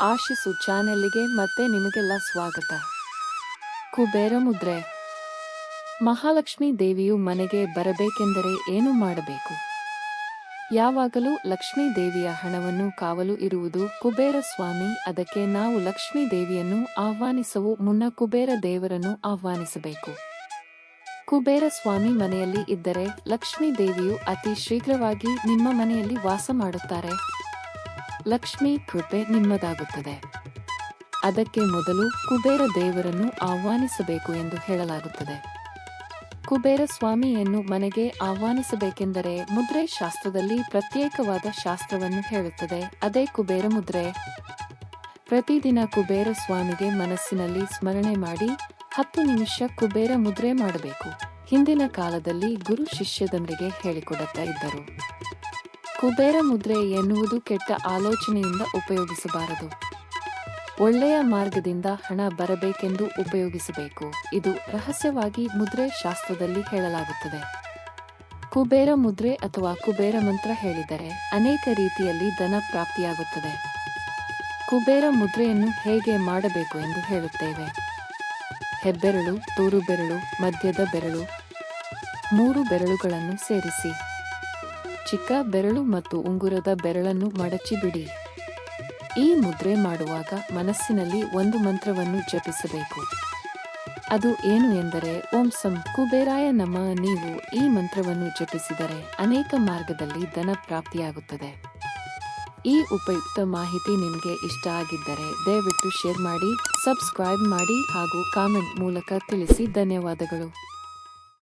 ಆಶಿಸು ಚಾನೆಲ್ಗೆ ಮತ್ತೆ ನಿಮಗೆಲ್ಲ ಸ್ವಾಗತ. ಕುಬೇರ ಮುದ್ರೆ. ಮಹಾಲಕ್ಷ್ಮೀ ದೇವಿಯು ಮನೆಗೆ ಬರಬೇಕೆಂದರೆ ಏನು ಮಾಡಬೇಕು? ಯಾವಾಗಲೂ ಲಕ್ಷ್ಮೀ ದೇವಿಯ ಹಣವನ್ನು ಕಾವಲು ಇರುವುದು ಕುಬೇರ ಸ್ವಾಮಿ, ಅದಕ್ಕೆ ನಾವು ಲಕ್ಷ್ಮೀ ದೇವಿಯನ್ನು ಆಹ್ವಾನಿಸವು ಮುನ್ನ ಕುಬೇರ ದೇವರನ್ನು ಆಹ್ವಾನಿಸಬೇಕು. ಕುಬೇರ ಸ್ವಾಮಿ ಮನೆಯಲ್ಲಿ ಇದ್ದರೆ ಲಕ್ಷ್ಮೀ ದೇವಿಯು ಅತಿ ಶೀಘ್ರವಾಗಿ ನಿಮ್ಮ ಮನೆಯಲ್ಲಿ ವಾಸ ಮಾಡುತ್ತಾರೆ. ಲಕ್ಷ್ಮೀ ಕೃಪೆ ನಿಮ್ಮದಾಗುತ್ತದೆ. ಅದಕ್ಕೆ ಮೊದಲು ಕುಬೇರ ದೇವರನ್ನು ಆಹ್ವಾನಿಸಬೇಕು ಎಂದು ಹೇಳಲಾಗುತ್ತದೆ. ಕುಬೇರ ಸ್ವಾಮಿಯನ್ನು ಮನೆಗೆ ಆಹ್ವಾನಿಸಬೇಕೆಂದರೆ ಮುದ್ರೆ ಶಾಸ್ತ್ರದಲ್ಲಿ ಪ್ರತ್ಯೇಕವಾದ ಶಾಸ್ತ್ರವನ್ನು ಹೇಳುತ್ತದೆ. ಅದೇ ಕುಬೇರ ಮುದ್ರೆ. ಪ್ರತಿದಿನ ಕುಬೇರ ಸ್ವಾಮಿಗೆ ಮನಸ್ಸಿನಲ್ಲಿ ಸ್ಮರಣೆ ಮಾಡಿ ಹತ್ತು ನಿಮಿಷ ಕುಬೇರ ಮುದ್ರೆ ಮಾಡಬೇಕು. ಹಿಂದಿನ ಕಾಲದಲ್ಲಿ ಗುರು ಶಿಷ್ಯದೊಂದಿಗೆ ಹೇಳಿಕೊಡುತ್ತಾ ಇದ್ದರು. ಕುಬೇರ ಮುದ್ರೆ ಎನ್ನುವುದು ಕೆಟ್ಟ ಆಲೋಚನೆಯಿಂದ ಉಪಯೋಗಿಸಬಾರದು. ಒಳ್ಳೆಯ ಮಾರ್ಗದಿಂದ ಹಣ ಬರಬೇಕೆಂದು ಉಪಯೋಗಿಸಬೇಕು. ಇದು ರಹಸ್ಯವಾಗಿ ಮುದ್ರೆ ಶಾಸ್ತ್ರದಲ್ಲಿ ಹೇಳಲಾಗುತ್ತದೆ. ಕುಬೇರ ಮುದ್ರೆ ಅಥವಾ ಕುಬೇರ ಮಂತ್ರ ಹೇಳಿದರೆ ಅನೇಕ ರೀತಿಯಲ್ಲಿ ಧನ ಪ್ರಾಪ್ತಿಯಾಗುತ್ತದೆ. ಕುಬೇರ ಮುದ್ರೆಯನ್ನು ಹೇಗೆ ಮಾಡಬೇಕು ಎಂದು ಹೇಳುತ್ತೇವೆ. ಹೆಬ್ಬೆರಳು ತೂರು ಬೆರಳು ಮಧ್ಯದ ಬೆರಳು, ಮೂರು ಬೆರಳುಗಳನ್ನು ಸೇರಿಸಿ. ಚಿಕ್ಕ ಬೆರಳು ಮತ್ತು ಉಂಗುರದ ಬೆರಳನ್ನು ಮಡಚಿ ಬಿಡಿ ಈ ಮುದ್ರೆ ಮಾಡುವಾಗ ಮನಸ್ಸಿನಲ್ಲಿ ಒಂದು ಮಂತ್ರವನ್ನು ಜಪಿಸಬೇಕು. ಅದು ಏನು ಎಂದರೆ, ಓಂ ಸಂ ಕುಬೇರಾಯ ನಮ, ನೀವು ಈ ಮಂತ್ರವನ್ನು ಜಪಿಸಿದರೆ ಅನೇಕ ಮಾರ್ಗದಲ್ಲಿ ಧನ ಪ್ರಾಪ್ತಿಯಾಗುತ್ತದೆ. ಈ ಉಪಯುಕ್ತ ಮಾಹಿತಿ ನಿಮಗೆ ಇಷ್ಟ ಆಗಿದ್ದರೆ ದಯವಿಟ್ಟು ಶೇರ್ ಮಾಡಿ, ಸಬ್ಸ್ಕ್ರೈಬ್ ಮಾಡಿ ಹಾಗೂ ಕಾಮೆಂಟ್ ಮೂಲಕ ತಿಳಿಸಿ ಧನ್ಯವಾದಗಳು.